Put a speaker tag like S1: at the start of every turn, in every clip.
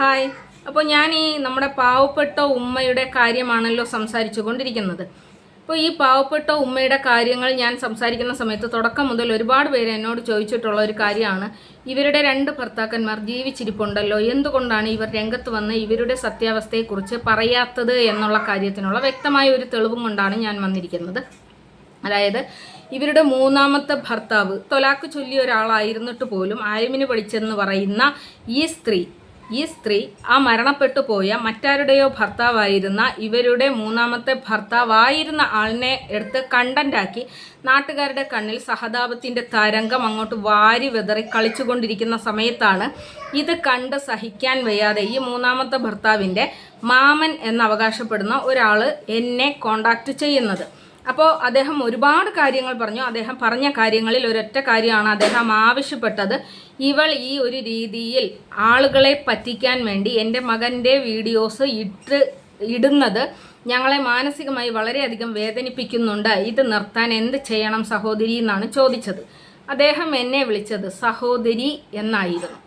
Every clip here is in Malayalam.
S1: ഹായ്. അപ്പോൾ ഞാൻ ഈ നമ്മുടെ പാവപ്പെട്ട ഉമ്മയുടെ കാര്യമാണല്ലോ സംസാരിച്ചു കൊണ്ടിരിക്കുന്നത്. അപ്പോൾ ഈ പാവപ്പെട്ട ഉമ്മയുടെ കാര്യങ്ങൾ ഞാൻ സംസാരിക്കുന്ന സമയത്ത് തുടക്കം മുതൽ ഒരുപാട് പേര് എന്നോട് ചോദിച്ചിട്ടുള്ള ഒരു കാര്യമാണ്. ഇവരുടെ രണ്ട് ഭർത്താക്കന്മാർ ജീവിച്ചിരിപ്പുണ്ടല്ലോ. എന്തുകൊണ്ടാണ് ഇവർ രംഗത്ത് വന്ന് ഇവരുടെ സത്യാവസ്ഥയെക്കുറിച്ച് പറയാത്തത് എന്നുള്ള കാര്യത്തിനുള്ള വ്യക്തമായ ഒരു തെളിവും കൊണ്ടാണ് ഞാൻ വന്നിരിക്കുന്നത്. അതായത് ഇവരുടെ മൂന്നാമത്തെ ഭർത്താവ് തൊലാക്ക് ചൊല്ലിയ ഒരാളായിരുന്നിട്ട് പോലും ആലിമിന് പഠിച്ചെന്ന് പറയുന്ന ഈ സ്ത്രീ ഈ സ്ത്രീ ആ മരണപ്പെട്ടു പോയ മറ്റാരുടെയോ ഭർത്താവായിരുന്ന ഇവരുടെ മൂന്നാമത്തെ ഭർത്താവായിരുന്ന ആളിനെ എടുത്ത് കണ്ടന്റാക്കി നാട്ടുകാരുടെ കണ്ണിൽ സഹതാപത്തിന്റെ തരംഗം അങ്ങോട്ട് വാരി വിതറി കളിച്ചുകൊണ്ടിരിക്കുന്ന സമയത്താണ് ഇത് കണ്ട് സഹിക്കാൻ വയ്യാതെ ഈ മൂന്നാമത്തെ ഭർത്താവിന്റെ മാമൻ എന്നവകാശപ്പെടുന്ന ഒരാൾ എന്നെ കോണ്ടാക്ട് ചെയ്യുന്നത്. അപ്പോൾ അദ്ദേഹം ഒരുപാട് കാര്യങ്ങൾ പറഞ്ഞു. അദ്ദേഹം പറഞ്ഞ കാര്യങ്ങളിൽ ഒരൊറ്റ കാര്യമാണ് അദ്ദേഹം ആവശ്യപ്പെട്ടത്. ഇവൾ ഈ ഒരു രീതിയിൽ ആളുകളെ പറ്റിക്കാൻ വേണ്ടി എന്റെ മകന്റെ വീഡിയോസ് ഇട്ട് ഇടുന്നത് ഞങ്ങളെ മാനസികമായി വളരെയധികം വേദനിപ്പിക്കുന്നുണ്ട്. ഇത് നിർത്താൻ എന്ത് ചെയ്യണം സഹോദരി എന്നാണ് ചോദിച്ചത്. അദ്ദേഹം എന്നെ വിളിച്ചത് സഹോദരി എന്നായിരുന്നു.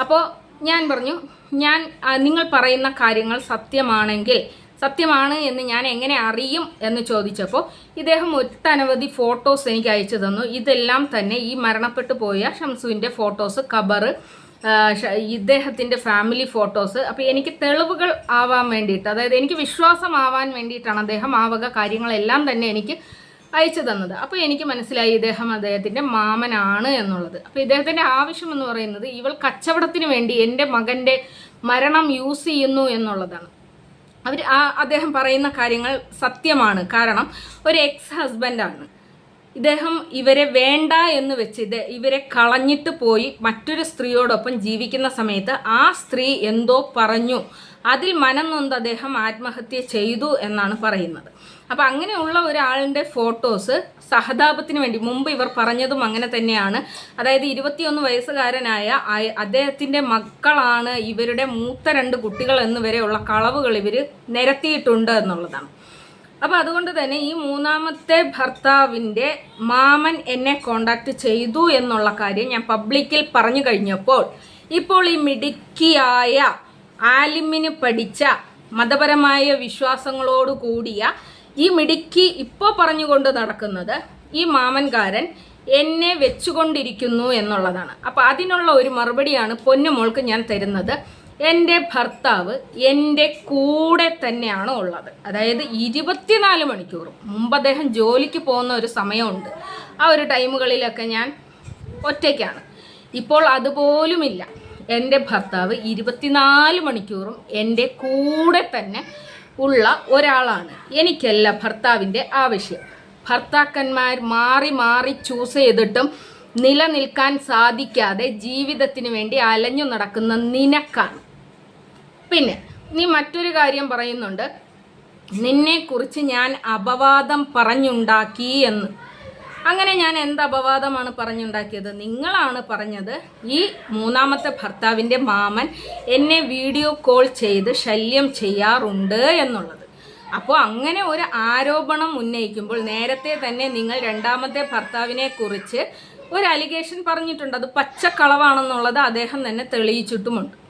S1: അപ്പോൾ ഞാൻ പറഞ്ഞു ഞാൻ നിങ്ങൾ പറയുന്ന കാര്യങ്ങൾ സത്യമാണെങ്കിൽ സത്യമാണ് എന്ന് ഞാൻ എങ്ങനെ അറിയും എന്ന് ചോദിച്ചപ്പോൾ ഇദ്ദേഹം ഒട്ടനവധി ഫോട്ടോസ് എനിക്ക് അയച്ചു തന്നു. ഇതെല്ലാം തന്നെ ഈ മരണപ്പെട്ടു പോയ ഷംസുവിന്റെ ഫോട്ടോസ് കബറ് ഇദ്ദേഹത്തിന്റെ ഫാമിലി ഫോട്ടോസ് അപ്പോൾ എനിക്ക് തെളിവുകൾ ആവാൻ വേണ്ടിയിട്ട് അതായത് എനിക്ക് വിശ്വാസമാവാൻ വേണ്ടിയിട്ടാണ് അദ്ദേഹം ആ വക കാര്യങ്ങളെല്ലാം തന്നെ എനിക്ക് അയച്ചു തന്നത്. അപ്പോൾ എനിക്ക് മനസ്സിലായി ഇദ്ദേഹം അദ്ദേഹത്തിന്റെ മാമനാണ് എന്നുള്ളത്. അപ്പോൾ ഇദ്ദേഹത്തിന്റെ ആവശ്യം എന്ന് പറയുന്നത് ഇവൾ കച്ചവടത്തിന് വേണ്ടി എന്റെ മകന്റെ മരണം യൂസ് ചെയ്യുന്നു എന്നുള്ളതാണ്. അവർ ആ അദ്ദേഹം പറയുന്ന കാര്യങ്ങൾ സത്യമാണ്. കാരണം ഒരു എക്സ് ഹസ്ബൻഡാണ് ഇദ്ദേഹം ഇവരെ വേണ്ട എന്ന് വെച്ച് ഇത് ഇവരെ കളഞ്ഞിട്ട് പോയി മറ്റൊരു സ്ത്രീയോടൊപ്പം ജീവിക്കുന്ന സമയത്ത് ആ സ്ത്രീ എന്തോ പറഞ്ഞു. അതിൽ മനം നൊന്ത് അദ്ദേഹം ആത്മഹത്യ ചെയ്തു എന്നാണ് പറയുന്നത്. അപ്പം അങ്ങനെയുള്ള ഒരാളിന്റെ ഫോട്ടോസ് സഹതാപത്തിന് വേണ്ടി മുമ്പ് ഇവർ പറഞ്ഞതും അങ്ങനെ തന്നെയാണ്. അതായത് ഇരുപത്തിയൊന്ന് വയസ്സുകാരനായ അദ്ദേഹത്തിന്റെ മക്കളാണ് ഇവരുടെ മൂത്ത രണ്ട് കുട്ടികൾ എന്ന് വരെയുള്ള കളവുകൾ ഇവർ നിരത്തിയിട്ടുണ്ട് എന്നുള്ളതാണ്. അപ്പോൾ അതുകൊണ്ട് തന്നെ ഈ മൂന്നാമത്തെ ഭർത്താവിന്റെ മാമൻ എന്നെ കോണ്ടാക്ട് ചെയ്തു എന്നുള്ള കാര്യം ഞാൻ പബ്ലിക്കിൽ പറഞ്ഞു കഴിഞ്ഞപ്പോൾ ഇപ്പോൾ ഈ മിടുക്കിയായ ആലിമിന് പഠിച്ച മതപരമായ വിശ്വാസങ്ങളോട് കൂടിയ ഈ മിടുക്കി ഇപ്പോൾ പറഞ്ഞുകൊണ്ട് നടക്കുന്നത് ഈ മാമൻകാരൻ എന്നെ വെച്ചുകൊണ്ടിരിക്കുന്നു എന്നുള്ളതാണ്. അപ്പോൾ അതിനുള്ള ഒരു മറുപടിയാണ് പൊന്നുമോൾക്ക് ഞാൻ തരുന്നത്. എന്റെ ഭർത്താവ് എന്റെ കൂടെ തന്നെയാണ് ഉള്ളത്. അതായത് ഇരുപത്തിനാല് മണിക്കൂറും മുമ്പ് അദ്ദേഹം ജോലിക്ക് പോകുന്ന ഒരു സമയമുണ്ട്. ആ ഒരു ടൈമുകളിലൊക്കെ ഞാൻ ഒറ്റയ്ക്കാണ്. ഇപ്പോൾ അതുപോലുമില്ല. എന്റെ ഭർത്താവ് ഇരുപത്തിനാല് മണിക്കൂറും എന്റെ കൂടെ തന്നെ ഉള്ള ഒരാളാണ്. എനിക്കല്ല ഭർത്താവിന്റെ ആവശ്യം. ഭർത്താക്കന്മാർ മാറി മാറി ചൂസ് ചെയ്തിട്ടും നിലനിൽക്കാൻ സാധിക്കാതെ ജീവിതത്തിന് വേണ്ടി അലഞ്ഞു നടക്കുന്ന നിനക്കാണ്. പിന്നെ നീ മറ്റൊരു കാര്യം പറയുന്നുണ്ട്. നിന്നെക്കുറിച്ച് ഞാൻ അപവാദം പറഞ്ഞുണ്ടാക്കി എന്ന്. അങ്ങനെ ഞാൻ എന്ത് അപവാദമാണ് പറഞ്ഞുണ്ടാക്കിയത്? നിങ്ങളാണ് പറഞ്ഞത് ഈ മൂന്നാമത്തെ ഭർത്താവിന്റെ മാമൻ എന്നെ വീഡിയോ കോൾ ചെയ്ത് ശല്യം ചെയ്യാറുണ്ട് എന്നുള്ളത്. അപ്പോൾ അങ്ങനെ ഒരു ആരോപണം ഉന്നയിക്കുമ്പോൾ നേരത്തെ തന്നെ നിങ്ങൾ രണ്ടാമത്തെ ഭർത്താവിനെ കുറിച്ച് ഒരു അലിഗേഷൻ പറഞ്ഞിട്ടുണ്ട്. അത് പച്ചക്കളവാണെന്നുള്ളത് അദ്ദേഹം തന്നെ തെളിയിച്ചിട്ടുമുണ്ട്.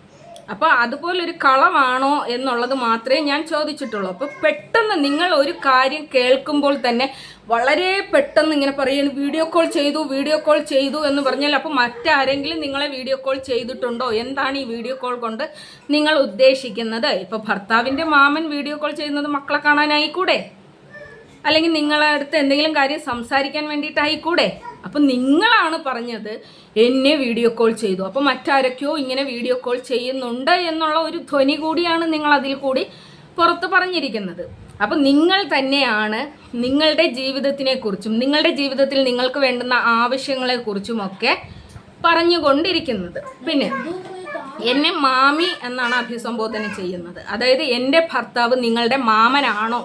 S1: അപ്പോൾ അതുപോലൊരു കളവാണോ എന്നുള്ളത് മാത്രമേ ഞാൻ ചോദിച്ചിട്ടുള്ളൂ. അപ്പോൾ പെട്ടെന്ന് നിങ്ങൾ ഒരു കാര്യം കേൾക്കുമ്പോൾ തന്നെ വളരെ പെട്ടെന്ന് ഇങ്ങനെ പറയുന്നു വീഡിയോ കോൾ ചെയ്തു വീഡിയോ കോൾ ചെയ്തു എന്ന് പറഞ്ഞാൽ അപ്പോൾ മറ്റാരെങ്കിലും നിങ്ങളെ വീഡിയോ കോൾ ചെയ്തിട്ടുണ്ടോ? എന്താണ് ഈ വീഡിയോ കോൾ കൊണ്ട് നിങ്ങൾ ഉദ്ദേശിക്കുന്നത്? ഇപ്പോൾ ഭർത്താവിന്റെ മാമൻ വീഡിയോ കോൾ ചെയ്യുന്നത് മക്കളെ കാണാനായിക്കൂടെ? അല്ലെങ്കിൽ നിങ്ങളെ അടുത്ത് എന്തെങ്കിലും കാര്യം സംസാരിക്കാൻ വേണ്ടിയിട്ടായിക്കൂടെ? അപ്പം നിങ്ങളാണ് പറഞ്ഞത് എന്നെ വീഡിയോ കോൾ ചെയ്തു. അപ്പോൾ മറ്റാരൊക്കെയോ ഇങ്ങനെ വീഡിയോ കോൾ ചെയ്യുന്നുണ്ട് എന്നുള്ള ഒരു ധ്വനി കൂടിയാണ് നിങ്ങൾ അതിൽ കൂടി പുറത്ത് പറഞ്ഞിരിക്കുന്നത്. അപ്പം നിങ്ങൾ തന്നെയാണ് നിങ്ങളുടെ ജീവിതത്തിനെക്കുറിച്ചും നിങ്ങളുടെ ജീവിതത്തിൽ നിങ്ങൾക്ക് വേണ്ടുന്ന ആവശ്യങ്ങളെക്കുറിച്ചുമൊക്കെ പറഞ്ഞുകൊണ്ടിരിക്കുന്നത്. പിന്നെ എന്നെ മാമി എന്നാണ് അഭിസംബോധന ചെയ്യുന്നത്. അതായത് എന്റെ ഭർത്താവ് നിങ്ങളുടെ മാമനാണോ?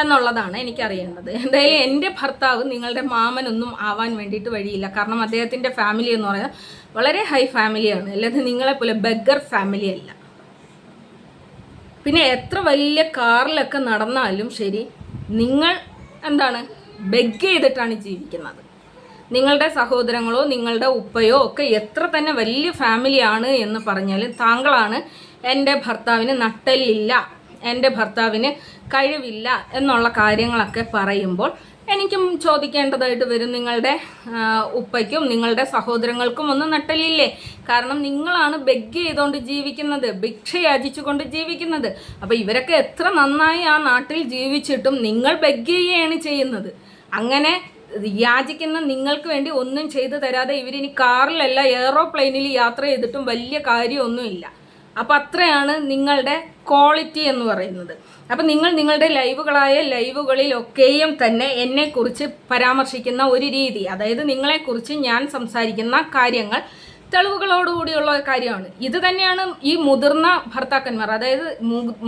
S1: എന്നുള്ളതാണ് എനിക്കറിയേണ്ടത്. എന്തായാലും എന്റെ ഭർത്താവ് നിങ്ങളുടെ മാമനൊന്നും ആവാൻ വേണ്ടിയിട്ട് വഴിയില്ല. കാരണം അദ്ദേഹത്തിന്റെ ഫാമിലി എന്ന് പറയുന്നത് വളരെ ഹൈ ഫാമിലിയാണ് അല്ലാതെ നിങ്ങളെപ്പോലെ ബെഗർ ഫാമിലി അല്ല. പിന്നെ എത്ര വലിയ കാറിലൊക്കെ നടന്നാലും ശരി നിങ്ങൾ എന്താണ് ബെഗ് ചെയ്തിട്ടാണ് ജീവിക്കുന്നത്. നിങ്ങളുടെ സഹോദരങ്ങളോ നിങ്ങളുടെ ഉപ്പയോ ഒക്കെ എത്ര തന്നെ വലിയ ഫാമിലിയാണ് എന്ന് പറഞ്ഞാലും താങ്കളാണ് എന്റെ ഭർത്താവിന് നട്ടലില്ല എന്റെ ഭർത്താവിന് കഴിവില്ല എന്നുള്ള കാര്യങ്ങളൊക്കെ പറയുമ്പോൾ എനിക്കും ചോദിക്കേണ്ടതായിട്ട് വരും. നിങ്ങളുടെ ഉപ്പയ്ക്കും നിങ്ങളുടെ സഹോദരങ്ങൾക്കും ഒന്നും നട്ടലില്ലേ? കാരണം നിങ്ങളാണ് ബെഗ് ചെയ്തുകൊണ്ട് ജീവിക്കുന്നത് ഭിക്ഷ യാചിച്ചുകൊണ്ട് ജീവിക്കുന്നത്. അപ്പോൾ ഇവരൊക്കെ എത്ര നന്നായി ആ നാട്ടിൽ ജീവിച്ചിട്ടും നിങ്ങൾ ബെഗ് ചെയ്യുകയാണ് ചെയ്യുന്നത്. അങ്ങനെ യാചിക്കുന്ന നിങ്ങൾക്ക് വേണ്ടി ഒന്നും ചെയ്തു തരാതെ ഇവരിനി കാറിലല്ല എയറോപ്ലെയിനിൽ യാത്ര ചെയ്തിട്ടും വലിയ കാര്യമൊന്നുമില്ല. അപ്പം അത്രയാണ് നിങ്ങളുടെ ക്വാളിറ്റി എന്ന് പറയുന്നത്. അപ്പം നിങ്ങൾ നിങ്ങളുടെ ലൈവുകളായ ലൈവുകളിലൊക്കെയും തന്നെ എന്നെക്കുറിച്ച് പരാമർശിക്കുന്ന ഒരു രീതി അതായത് നിങ്ങളെക്കുറിച്ച് ഞാൻ സംസാരിക്കുന്ന കാര്യങ്ങൾ തെളിവുകളോടുകൂടിയുള്ള കാര്യമാണ്. ഇത് തന്നെയാണ് ഈ മുതിർന്ന ഭർത്താക്കന്മാർ അതായത്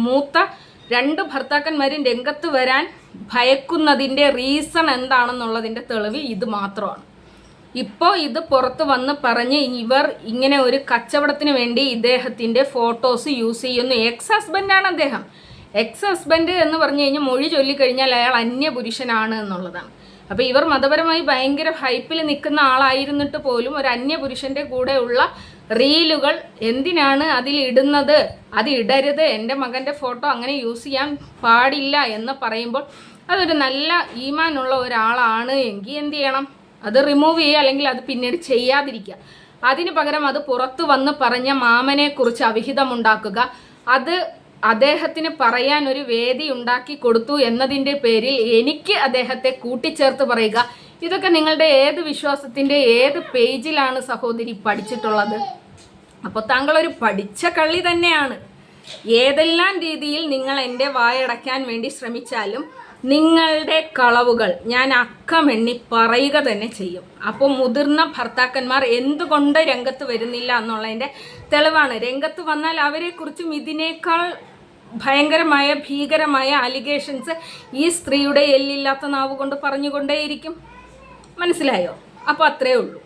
S1: മൂത്ത രണ്ട് ഭർത്താക്കന്മാരും രംഗത്ത് വരാൻ ഭയക്കുന്നതിന്റെ റീസൺ എന്താണെന്നുള്ളതിന്റെ തെളിവ് ഇത് മാത്രമാണ്. ഇപ്പോൾ ഇത് പുറത്ത് വന്ന് പറഞ്ഞ് ഇവർ ഇങ്ങനെ ഒരു കച്ചവടത്തിന് വേണ്ടി ഇദ്ദേഹത്തിന്റെ ഫോട്ടോസ് യൂസ് ചെയ്യുന്നു. എക്സ് ഹസ്ബൻഡാണ് അദ്ദേഹം. എക്സ് ഹസ്ബൻഡ് എന്ന് പറഞ്ഞു കഴിഞ്ഞാൽ മൊഴി ചൊല്ലിക്കഴിഞ്ഞാൽ അയാൾ അന്യപുരുഷനാണ് എന്നുള്ളതാണ്. അപ്പോൾ ഇവർ മതപരമായി ഭയങ്കര ഹൈപ്പിൽ നിൽക്കുന്ന ആളായിരുന്നിട്ട് പോലും ഒരു അന്യപുരുഷന്റെ കൂടെയുള്ള റീലുകൾ എന്തിനാണ് അതിൽ ഇടുന്നത്? അത് ഇടരുത്. എന്റെ മകന്റെ ഫോട്ടോ അങ്ങനെ യൂസ് ചെയ്യാൻ പാടില്ല എന്ന് പറയുമ്പോൾ അതൊരു നല്ല ഈമാനുള്ള ഒരാളാണ് എങ്കിൽ എന്ത് ചെയ്യണം? അത് റിമൂവ് ചെയ്യുക അല്ലെങ്കിൽ അത് പിന്നീട് ചെയ്യാതിരിക്കുക. അതിന് പകരം അത് പുറത്തു വന്ന് പറഞ്ഞ മാമനെ കുറിച്ച് അവിഹിതമുണ്ടാക്കുക അത് അദ്ദേഹത്തിന് പറയാൻ ഒരു വേദി ഉണ്ടാക്കി കൊടുത്തു എന്നതിന്റെ പേരിൽ എനിക്ക് അദ്ദേഹത്തെ കൂട്ടിച്ചേർത്ത് പറയുക. ഇതൊക്കെ നിങ്ങളുടെ ഏത് വിശ്വാസത്തിന്റെ ഏത് പേജിലാണ് സഹോദരി പഠിച്ചിട്ടുള്ളത്? അപ്പോൾ താങ്കൾ ഒരു പഠിച്ച കള്ളി തന്നെയാണ്. ഏതെല്ലാം രീതിയിൽ നിങ്ങൾ എന്റെ വായടയ്ക്കാൻ വേണ്ടി ശ്രമിച്ചാലും നിങ്ങളുടെ കളവുകൾ ഞാൻ അക്കമെണ്ണി പറയുക തന്നെ ചെയ്യും. അപ്പോൾ മുതിർന്ന ഭർത്താക്കന്മാർ എന്തുകൊണ്ട് രംഗത്ത് വരുന്നില്ല എന്നുള്ളതിന്റെ തെളിവാണ്. രംഗത്ത് വന്നാൽ അവരെക്കുറിച്ചും ഇതിനേക്കാൾ ഭയങ്കരമായ ഭീകരമായ അലിഗേഷൻസ് ഈ സ്ത്രീയുടെ എല്ലില്ലാത്ത നാവ് കൊണ്ട് പറഞ്ഞുകൊണ്ടേയിരിക്കും. മനസ്സിലായോ? അപ്പോൾ അത്രേ ഉള്ളൂ.